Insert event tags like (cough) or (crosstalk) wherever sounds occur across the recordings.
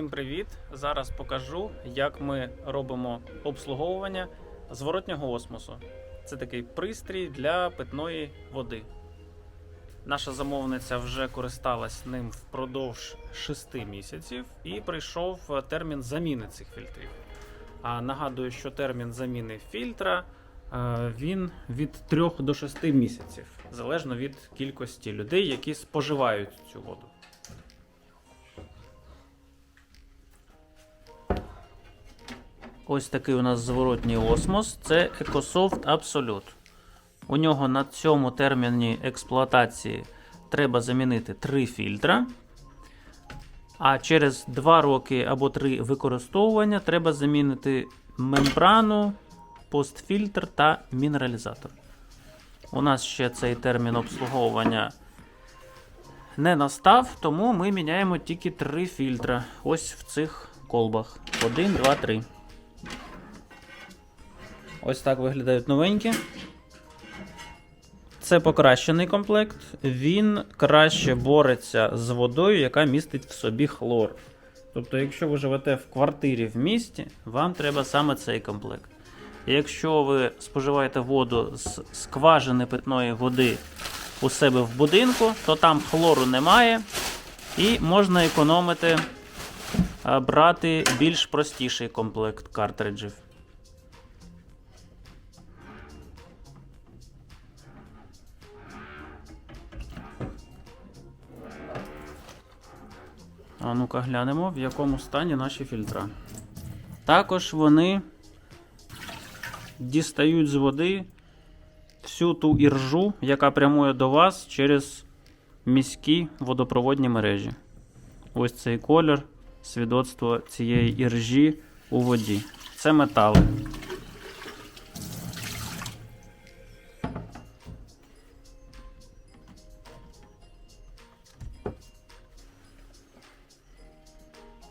Всім привіт! Зараз покажу, як ми робимо обслуговування зворотнього осмосу. Це такий пристрій для питної води. Наша замовниця вже користалась ним впродовж 6 місяців і прийшов термін заміни цих фільтрів. А нагадую, що термін заміни фільтра е, він від 3 до 6 місяців, залежно від кількості людей, які споживають цю воду. Ось такий у нас зворотній осмос. Це EcoSoft Absolute. У нього на цьому терміні експлуатації треба замінити три фільтра. А через 2 роки або 3 використовування треба замінити мембрану, постфільтр та мінералізатор. У нас ще цей термін обслуговування не настав, тому ми міняємо тільки 3 фільтра. Ось в цих колбах. 1, 2, 3. Ось так виглядають новенькі. Це покращений комплект. Він краще бореться з водою, яка містить в собі хлор. Тобто, якщо ви живете в квартирі в місті, вам треба саме цей комплект. Якщо ви споживаєте воду з скважини питної води у себе в будинку, то там хлору немає, і можна економити, брати більш простіший комплект картриджів. А ну-ка глянемо, в якому стані наші фільтра. Також вони дістають з води всю ту іржу, яка прямує до вас через міські водопроводні мережі. Ось цей колір свідоцтво цієї іржі у воді. Це метали.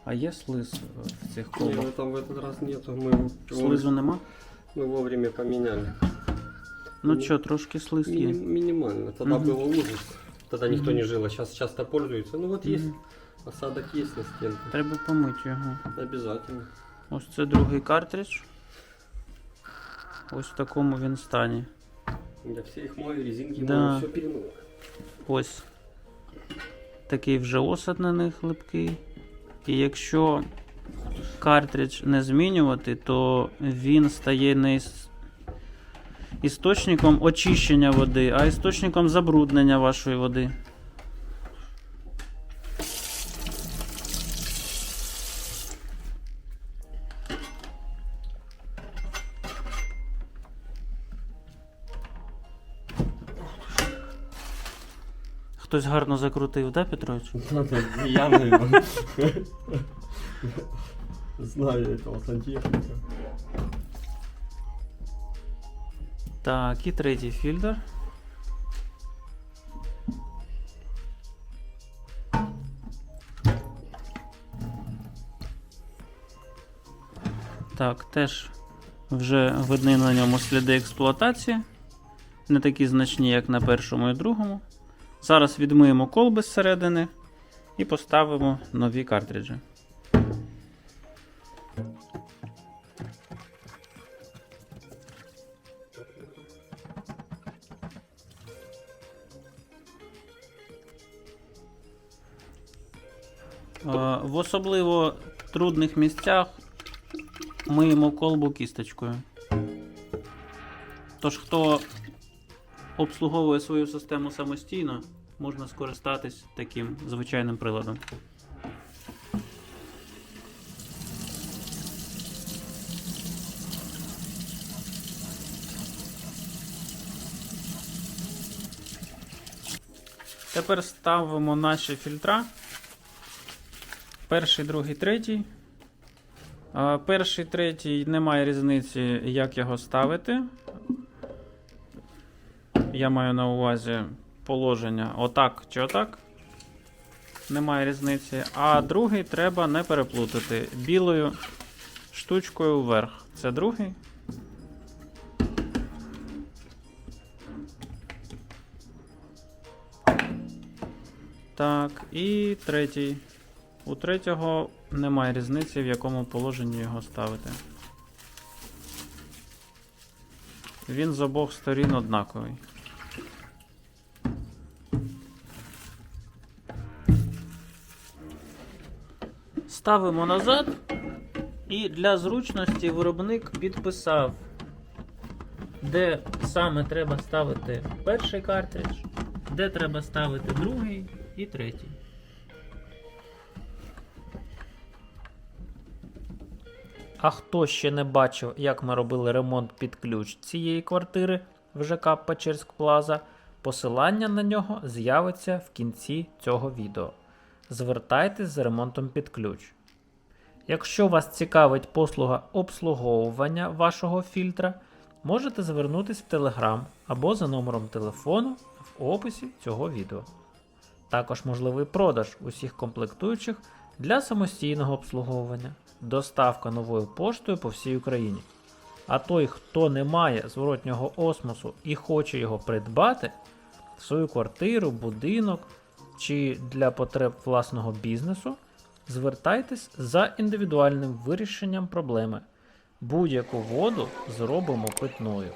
А є слиз е, в цих Не, колбах? ну там в этот раз нету. Мы, Слизу нема? мы вовремя поменяли. Ну Ні. що, трошки слиз Мини- є. минимально. Тогда Мгм. было ужас. Тогда никто Мгм. не жил, а сейчас часто пользуются. Ну вот есть, Мгм. осадок есть на стенке. Треба помити його. Обязательно. Ось це другий картридж. Ось в такому він стані. Я все их мою, резинки Да. мою, все перемыл. Ось такий вже осад на них липкий. І якщо картридж не змінювати, то він стає не істочником очищення води, а істочником забруднення вашої води. Хтось гарно закрутив, да, Петрович? (laughs) Я, наверное. Знаю я этого сантехника. Так, і третій фільтр. Так, теж вже видні на ньому сліди експлуатації. Не такі значні, як на першому і другому. Зараз відмиємо колби зсередини і поставимо нові картриджі. В особливо трудних місцях миємо колбу кісточкою. Тож, хто обслуговує свою систему самостійно, можна скористатись таким звичайним приладом. Тепер ставимо наші фільтра. Перший, другий, третій. Перший, третій немає різниці, як його ставити. Я маю на увазі положення отак чи отак. Немає різниці. А другий треба не переплутати. Білою штучкою вверх. Це другий. Так, і третій. У третього немає різниці, в якому положенні його ставити. Він з обох сторін однаковий. Ставимо назад. І для зручності виробник підписав, де саме треба ставити перший картридж, де треба ставити другий і третій. А хто ще не бачив, як ми робили ремонт під ключ цієї квартири в ЖК Печерськ Плаза, посилання на нього з'явиться в кінці цього відео. Звертайтесь з ремонтом під ключ. Якщо вас цікавить послуга обслуговування вашого фільтра, можете звернутися в Telegram або за номером телефону в описі цього відео. Також можливий продаж усіх комплектуючих для самостійного обслуговування, доставка новою поштою по всій Україні. А той, хто не має зворотнього осмосу і хоче його придбати свою квартиру, будинок чи для потреб власного бізнесу, звертайтесь за індивідуальним вирішенням проблеми. Будь-яку воду зробимо питною.